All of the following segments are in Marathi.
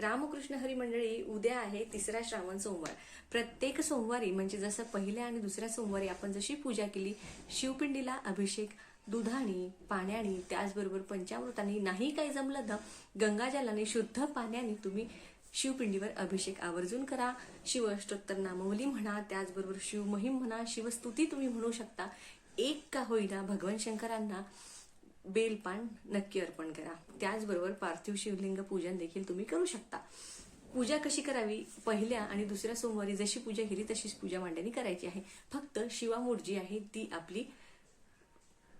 रामकृष्ण हरी मंडळी उद्या आहे तिसरा श्रावण सोमवार. प्रत्येक सोमवारी म्हणजे जसं पहिल्या आणि दुसऱ्या सोमवारी आपण जशी पूजा केली शिवपिंडीला अभिषेक दुधाने पाण्याने त्याचबरोबर पंचामृताने नाही काही जमलं तर गंगाजलाने शुद्ध पाण्याने तुम्ही शिवपिंडीवर अभिषेक आवर्जून करा. शिवअष्टोत्तर नामवली म्हणा त्याचबरोबर शिवमहिम म्हणा शिवस्तुती तुम्ही म्हणू शकता. एक का होईना भगवान शंकरांना बेलपान नक्की अर्पण करा. त्याचबरोबर पार्थिव शिवलिंग पूजन देखील तुम्ही करू शकता. पूजा कशी करावी? पहिल्या आणि दुसऱ्या सोमवारी जशी पूजा केली तशीच पूजा मांडणी करायची आहे. फक्त शिवामूठ जी आहे ती आपली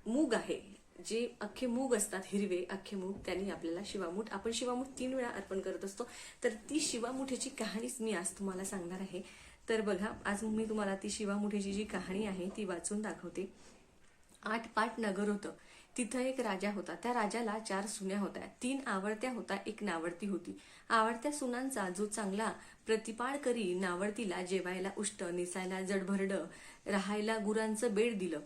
मूग आहे. जे अख्खे मूग असतात हिरवे अख्खे मूग त्यांनी आपल्याला शिवामूठ आपण शिवामूठ तीन वेळा अर्पण करत असतो. तर ती शिवामुठीची कहाणीच मी आज तुम्हाला सांगणार आहे. तर बघा आज मी तुम्हाला ती शिवामुठीची जी कहाणी आहे ती वाचून दाखवते. आठ पाट नगर होतं. तिथं एक राजा होता. त्या राजाला चार सुन्या होत्या. तीन आवडत्या होता एक नावडती होती. आवडत्या सुनांचा जो चांगला प्रतिपाळ करी नावडतीला जेवायला उष्ट निसायला जडभरड राहायला गुरांचं बेड दिलं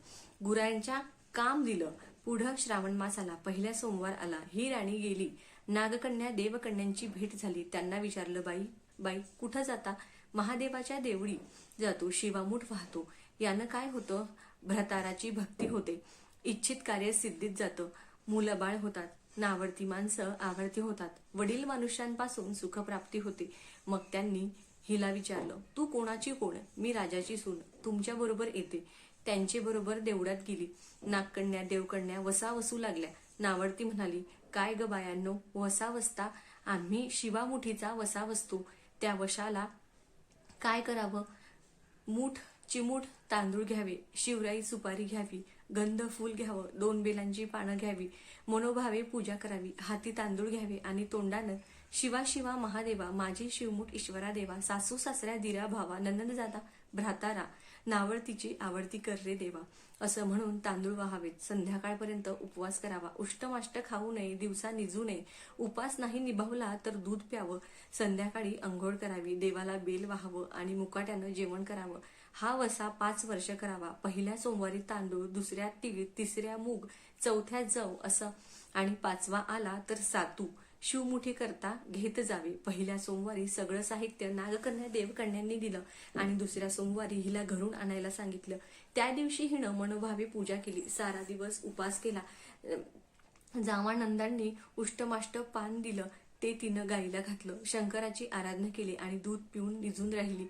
गुरांच्या काम दिलं. पुढं श्रावण मास आला पहिल्या सोमवार आला. ही राणी गेली. नागकन्या देवकन्यांची भेट झाली. त्यांना विचारलं बाई बाई कुठं जाता? महादेवाच्या देवळी जातो शिवामूठ वाहतो. यानं काय होतं? भ्रताराची भक्ती होते. इच्छित कार्य सिद्धीत जातं. मुलं बाळ होतात. नावडती माणसं आवडती होतात. वडील मनुष्यांपासून सुखप्राप्ती होते. मग त्यांनी हिला विचारलं तू कोणाची कोण? मी राजाची सून. तुमच्या बरोबर येते. त्यांचे बरोबर देवळात गेली. नागकन्या देवकन्या वसा वसू लागल्या. नावडती म्हणाली काय ग बायांनो वसा वसता आम्ही शिवामुठीचा वसा वसतो त्या वशाला काय करावं? मूठ चिमूठ तांदूळ घ्यावे. शिवराई सुपारी घ्यावी. गंध फूल घ्यावं दोन बेलांची पानं घ्यावी मनोभावे पूजा करावी हाती तांदूळ घ्यावे आणि तोंडानं शिवा शिवा महादेवा माझी शिवमुठ ईश्वरा देवा सासू सासऱ्या दिरा भावा नंदन जाता भ्रातारा नावडतीची आवडती कर रे देवा. असं म्हणून तांदूळ व्हावेत. संध्याकाळपर्यंत उपवास करावा. उष्टमाष्ट खाऊ नये दिवसा निजू नये. उपास नाही निभावला तर दूध प्यावं. संध्याकाळी अंघोळ करावी. देवाला बेल वाहावं आणि मुकाट्यानं जेवण करावं. हा वसा पाच वर्ष करावा. पहिल्या सोमवारी तांदूळ दुसऱ्या तीळ तिसऱ्या मूग चौथ्या जव असं आणि पाचवा आला तर सातू. शिवमुठी करता घेत जावे. पहिल्या सोमवारी सगळं साहित्य नागकन्या देवकन्यांनी दिलं आणि दुसऱ्या सोमवारी हिला घरून आणायला सांगितलं. त्या दिवशी हिनं मनोभावी पूजा केली. सारा दिवस उपास केला. जावानंदांनी उष्टमाष्ट पान दिलं. ते तिनं गाईला घातलं. शंकराची आराधना केली आणि दूध पिऊन निजून राहिली.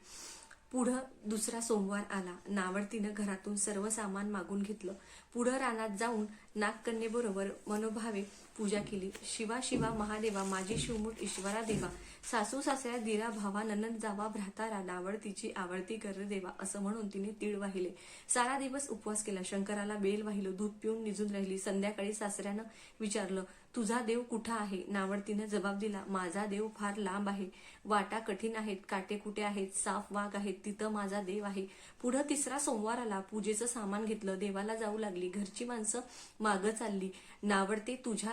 पुढं दुसरा सोमवार आला. नावडतीनं घरातून सर्व सामान मागून घेतलं. पुढं रानात जाऊन नागकन्येबरोबर मनोभावे पूजा केली. शिवा शिवा महादेवा माझी शिवमूठ ईश्वरा देवा. सासू सासऱ्या दिरा भावा ननंद जावा भ्रातारा नावडतीची आवडती कर देवा असं म्हणून तिने तीळ वाहिले. सारा दिवस उपवास केला. शंकराला बेल वाहिलो दूध पिऊन निजून राहिली. संध्याकाळी सासऱ्यानं विचारलं तुझा देव कुठं आहे? नावडतीनं जबाब दिला माझा देव फार लांब आहे. वाटा कठीण आहेत काटे कुटे आहेत साफ वाघ आहेत तिथं माझा देव आहे. पुढं तिसरा सोमवार आला. पूजेचं सामान घेतलं. देवाला जाऊ लागली. घरची माणसं मागं चालली. नावडते तुझ्या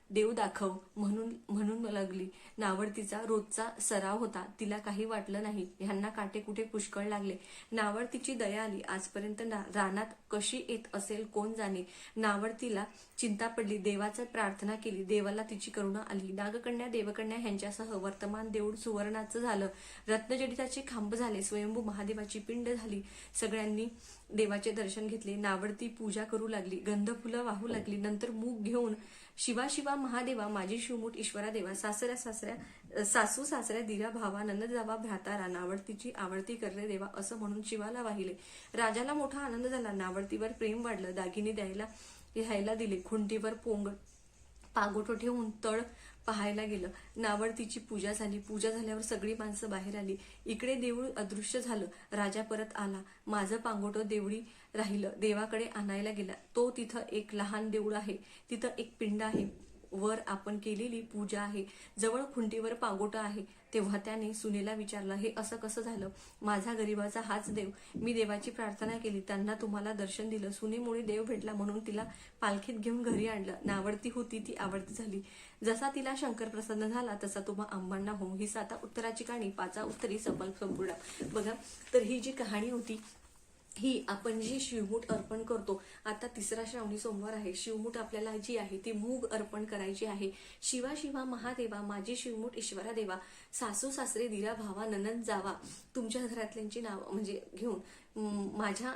देव दाखव म्हणून म्हणून लागली. नावडतीचा रोजचा सराव होता. तिला काही वाटलं नाही. ह्यांना काटे कुठे पुष्कळ लागले. नावडतीची दया आली. आजपर्यंत ना- रानात कशी येत असेल कोण जाणे? नावडतीला चिंता पडली. देवाचं प्रार्थना केली. देवाला तिची करुणा आली. नागकन्या देवकन्या ह्यांच्यासह वर्तमान देऊळ सुवर्णाचं झालं. रत्नजडिताचे खांब झाले. स्वयंभू महादेवाची पिंड झाली. सगळ्यांनी देवाचे दर्शन घेतले. नावडती पूजा करू लागली. गंध फुलं वाहू लागली. नंतर मूग घेऊन शिवा शिवा महादेवा माझी शिवमुठ ईश्वरा देवा सासऱ्या सासऱ्या सासू सासऱ्या दिरा भावा नंद जावा भ्रातारा नावडतीची आवडती करणे देवा असं म्हणून शिवाला वाहिले. राजाला मोठा आनंद झाला. नावडतीवर प्रेम वाढलं. दागिने द्यायला लिहायला दिले. खुंटीवर पोंग पागोटो ठेवून तळ पाहायला गेलं. नावडतीची पूजा झाली. पूजा झाल्यावर सगळी माणसं बाहेर आली. इकडे देऊळ अदृश्य झालं. राजा परत आला. माझं पांगोटं देवळी राहिलं. देवाकडे आणायला गेला. तो तिथं एक लहान देऊळ आहे. तिथं एक पिंड आहे. वर आपण केलेली पूजा आहे जवळ खुंटीवर पागोटा आहे तेव्हा त्याने सुनेला विचारलं हे असं कसं झालं? माझा गरीबाचा हाच देव. मी देवाची प्रार्थना केली त्यांना तुम्हाला दर्शन दिलं. सुनेमुळे देव भेटला म्हणून तिला पालखीत घेऊन घरी आणलं. नावडती होती ती आवडती झाली. जसा तिला शंकर प्रसन्न झाला तसा तुम्हा आंबांना हो ही साता उत्तराची कहाणी पाचा उत्तरी सफल संपूर्ण. बघा तर ही जी कहाणी होती ही आपण जी शिवमूठ अर्पण करतो आता तिसरा श्रावणी सोमवार आहे. शिवमूठ आपल्याला जी आहे ती मूग अर्पण करायची आहे. शिवा शिवा महादेवा माझी शिवमूठ ईश्वरा देवा सासू सासरे दिरा भावा ननंद जावा. तुमच्या घरातल्यांची नाव म्हणजे घेऊन माझ्या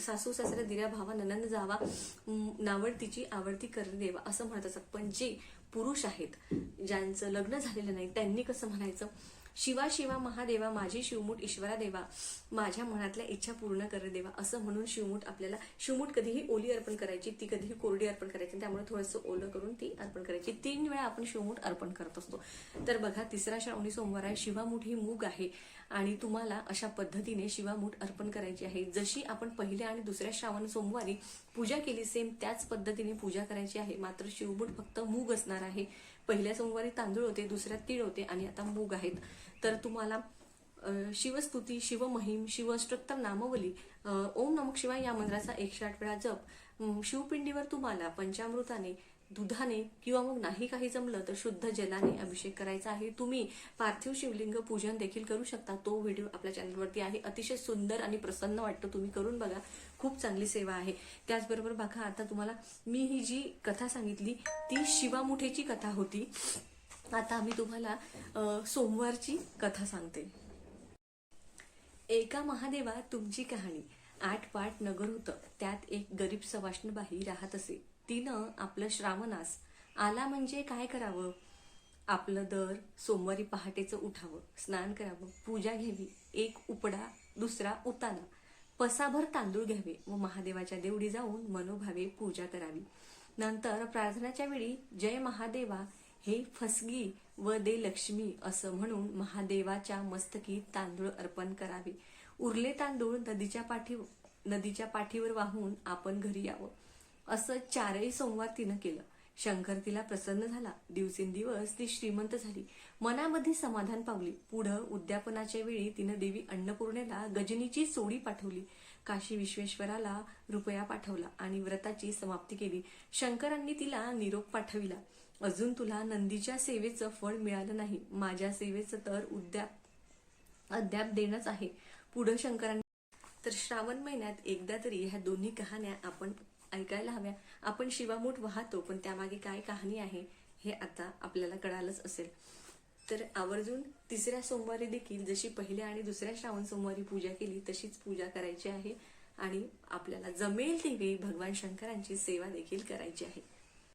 सासू सासऱ्या दिरा भावा ननंद जावा नावडतीची आवडती कर देवा असं म्हणत असतात. पण जे पुरुष आहेत ज्यांचं लग्न झालेलं नाही त्यांनी कसं म्हणायचं? शिवा शिवा महादेवा माझी शिवमूठ ईश्वरा देवा माझ्या मनातल्या इच्छा पूर्ण कर देवा असं म्हणून शिवमूठ आपल्याला शिवमूठ कधीही ओली अर्पण करायची ती कधीही कोरडी अर्पण करायची त्यामुळे थोडंसं ओलं करून ती अर्पण करायची. तीन वेळा आपण शिवमूठ अर्पण करत असतो. तर बघा तिसरा श्रावणी सोमवार आहे शिवामूठ ही मूग आहे. आणि तुम्हाला अशा पद्धतीने शिवामूठ अर्पण करायची आहे. जशी आपण पहिल्या आणि दुसऱ्या श्रावण सोमवारी पूजा केली सेम त्याच पद्धतीने पूजा करायची आहे. मात्र शिवमूठ फक्त मूग असणार आहे. पहिल्या सोमवारी तांदूळ होते दुसऱ्यात तीळ होते आणि आता मूग आहेत. तर तुम्हाला शिवस्तुती शिवमहिम शिवअष्टोत्तर नामवली. ओम नमक शिवाय या मंत्राचा एकशे आठ वेळा जप. शिवपिंडीवर तुम्हाला पंचामृताने दुधाने किंवा मग नाही काही जमलं तर शुद्ध जलाने अभिषेक करायचा आहे. तुम्ही पार्थिव शिवलिंग पूजन देखील करू शकता. तो व्हिडिओ आपल्या चॅनलवरती आहे. अतिशय सुंदर आणि प्रसन्न वाटतं तुम्ही करून बघा. खूप चांगली सेवा आहे. त्याचबरोबर बघा आता तुम्हाला मी ही जी कथा सांगितली ती शिवामुठेची कथा होती. आता आम्ही तुम्हाला सोमवारची कथा सांगते. एका महादेवा तुमची कहाणी. आठ पाठ नगर होतं. त्यात एक गरीब सवाष्णबाई राहत असे. तिनं आपलं श्रावणास आला म्हणजे काय करावं? आपलं दर सोमवारी पहाटेचं उठावं स्नान करावं पूजा घ्यावी एक उपडा दुसरा उताना पसाभर तांदूळ घ्यावे व महादेवाच्या देवडी जाऊन मनोभावे पूजा करावी. नंतर प्रार्थनाच्या वेळी जय महादेवा हे फसगी व दे लक्ष्मी असं म्हणून महादेवाच्या मस्तकी तांदूळ अर्पण करावे. उरले तांदूळ नदीच्या पाठी नदीच्या पाठीवर वाहून आपण घरी यावं. असं चारही सोमवार तिनं केलं. शंकर तिला प्रसन्न झाला. दिवसेंदिवस ती श्रीमंत झाली. मनामध्ये समाधान पावली. पुढं उद्यापनाच्या वेळी तिनं देवी अन्नपूर्णेला गजनीची सोडी पाठवली. काशी विश्वेश्वराला रुपया पाठवला आणि व्रताची समाप्ती केली. शंकरांनी तिला निरोप पाठविला. अजून तुला नंदीच्या सेवेचं फळ मिळालं नाही. माझ्या सेवेचं तर उद्याप अद्याप देणंच आहे पुढं शंकरांनी तर श्रावण महिन्यात एकदा तरी ह्या दोन्ही कहाण्या आपण ऐकायला हव्या. आपण शिवामूठ वाहतो पण त्यामागे काय कहाणी आहे हे आता आपल्याला कळालंच असेल. तर आवर्जून तिसऱ्या सोमवारी देखील जशी पहिल्या आणि दुसऱ्या श्रावण सोमवारी पूजा केली तशीच पूजा करायची आहे. आणि आपल्याला जमेल तेवढी भगवान शंकरांची सेवा देखील करायची आहे.